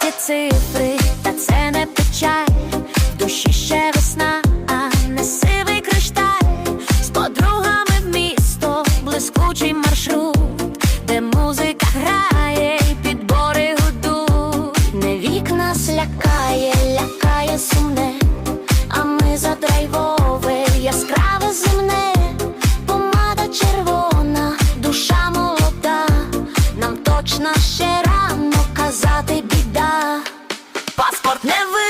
паспорті цифри, та це не печаль, в душі ще весна, біда. Паспорт не вирок,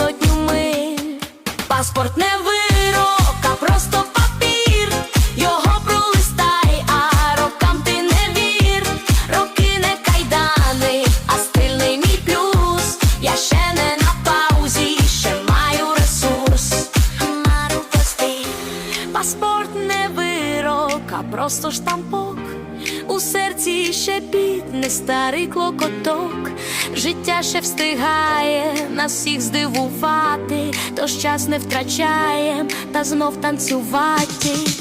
сотню миль. Паспорт не вирок, а просто папір. Його пролистай, а рокам ти не вір. Роки не кайдани, а стильний мій плюс. Я ще не на паузі, ще маю ресурс. Мару пусти. Паспорт не вирок, а просто штампок. У серці ще бід, не старий клокоток. Життя ще встигає нас всіх здивувати, тож час не втрачаєм та знов танцювати.